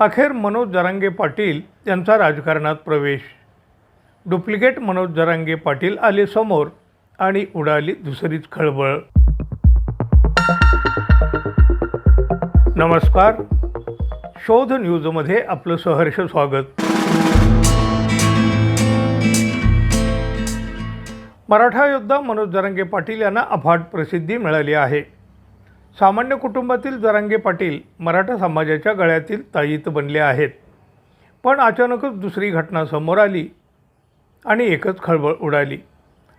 अखेर मनोज जरांगे पाटील यांचा राजकारणात प्रवेश. डुप्लिकेट मनोज जरांगे पाटील आले समोर आणि उडाली दुसरीच खळबळ. नमस्कार. शोध न्यूजमध्ये आपलं सहर्ष स्वागत. मराठा योद्धा मनोज जरांगे पाटील यांना अफाट प्रसिद्धी मिळाली आहे. सामान्य कुटुंबातील जरांगे पाटील मराठा समाजाच्या गळ्यातील ताईत बनले आहेत. पण अचानकच दुसरी घटना समोर आली आणि एकच खळबळ उडाली.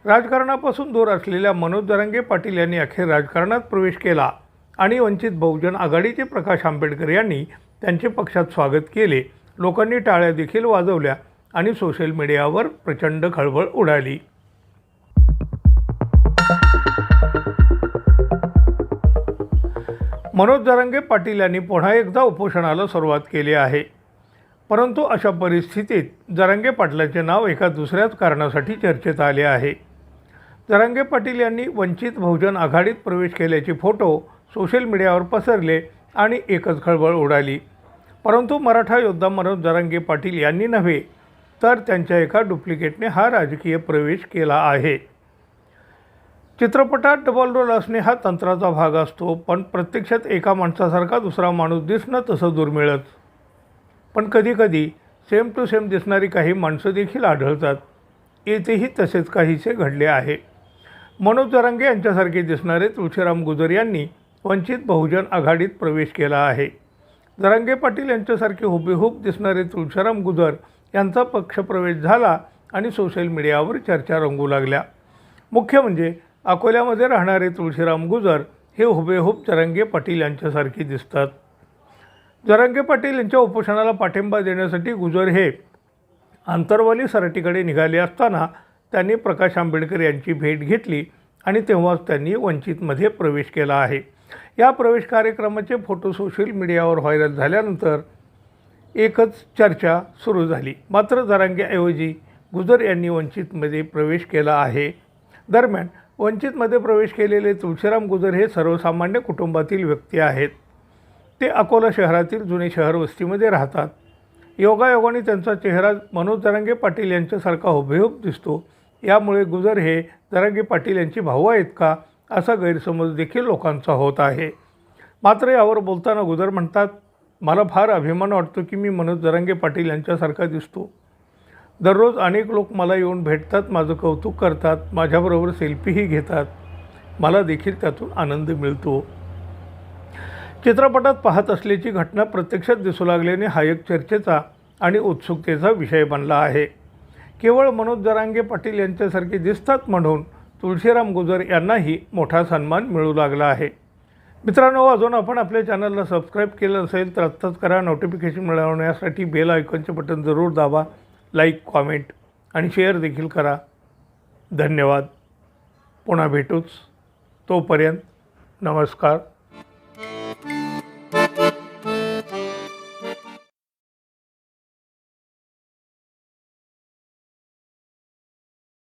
राजकारणापासून दूर असलेल्या मनोज जरांगे पाटील यांनी अखेर राजकारणात प्रवेश केला आणि वंचित बहुजन आघाडीचे प्रकाश आंबेडकर यांनी त्यांचे पक्षात स्वागत केले. लोकांनी टाळ्या देखील वाजवल्या आणि सोशल मीडियावर प्रचंड खळबळ उडाली. मनोज जरांगे पाटील यांनी पुन्हा एकदा उपोषणाला सुरुवात केली आहे. परंतु अशा परिस्थितीत जरांगे पाटलाचे नाव एका दुसऱ्याच कारणासाठी चर्चेत आले आहे. जरांगे पाटील यांनी वंचित बहुजन आघाडीत प्रवेश केल्याचे फोटो सोशल मीडियावर पसरले आणि एकच खळबळ उडाली. परंतु मराठा योद्धा मनोज जरांगे पाटील यांनी नव्हे तर त्यांच्या एका डुप्लिकेटने हा राजकीय प्रवेश केला आहे. चित्रपटात डबल रोल असणे हा तंत्राचा भाग असतो पण प्रत्यक्षात एका माणसासारखा दुसरा माणूस दिसणं तसं दुर्मिळच. पण कधीकधी सेम टू सेम दिसणारी काही माणसं देखील आढळतात. येथेही तसेच काहीसे घडले आहे. मनोज जरांगे यांच्यासारखे दिसणारे तुळशीराम गुजर यांनी वंचित बहुजन आघाडीत प्रवेश केला आहे. जरांगे पाटील यांच्यासारखे हुबेहूब दिसणारे तुळशीराम गुजर यांचा पक्षप्रवेश झाला आणि सोशल मीडियावर चर्चा रंगू लागल्या. मुख्य म्हणजे अकोल्यामध्ये राहणारे तुळशीराम गुजर हे हुबेहूब जरांगे पाटील यांच्यासारखे दिसतात. जरांगे पाटील यांच्या उपोषणाला पाठिंबा देण्यासाठी गुजर हे आंतरवाली सराटीकडे निघाले असताना त्यांनी प्रकाश आंबेडकर यांची भेट घेतली आणि तेव्हाच त्यांनी वंचितमध्ये प्रवेश केला आहे. या प्रवेश कार्यक्रमाचे फोटो सोशल मीडियावर व्हायरल झाल्यानंतर एकच चर्चा सुरू झाली. मात्र जरांगेऐवजी गुजर यांनी वंचितमध्ये प्रवेश केला आहे. दरम्यान वंचितमध्ये प्रवेश केलेले तुळशीराम गुजर हे सर्वसामान्य कुटुंबातील व्यक्ती आहेत. ते अकोला शहरातील जुने शहर वस्तीमध्ये राहतात. योगायोगाने त्यांचा चेहरा मनोज जरांगे पाटील यांच्यासारखा हुबेहूब दिसतो. यामुळे गुजर हे जरांगे पाटील यांची भाऊ आहेत का असा गैरसमज देखील लोकांचा होत आहे. मात्र यावर बोलताना गुजर म्हणतात मला फार अभिमान वाटतो की मी मनोज जरांगे पाटील यांच्यासारखा दिसतो. दररोज अनेक लोक मला येऊन भेटतात माझं कौतुक करतात माझ्याबरोबर सेल्फीही घेतात. मला देखील त्यातून आनंद मिळतो. चित्रपटात पाहत असल्याची घटना प्रत्यक्षात दिसू लागल्याने हा एक चर्चेचा आणि उत्सुकतेचा विषय बनला आहे. केवळ मनोज जरांगे पाटील यांच्यासारखे दिसतात म्हणून तुळशीराम गुजर यांनाही मोठा सन्मान मिळू लागला आहे. मित्रांनो अजून आपण आपल्या चॅनलला सबस्क्राईब केलं असेल तर आत्ताच करा. नोटिफिकेशन मिळवण्यासाठी बेल आयकॉनचे बटन जरूर दाबा. लाईक कॉमेंट आणि शेअर देखील करा. धन्यवाद. पुन्हा भेटूच. तोपर्यंत नमस्कार.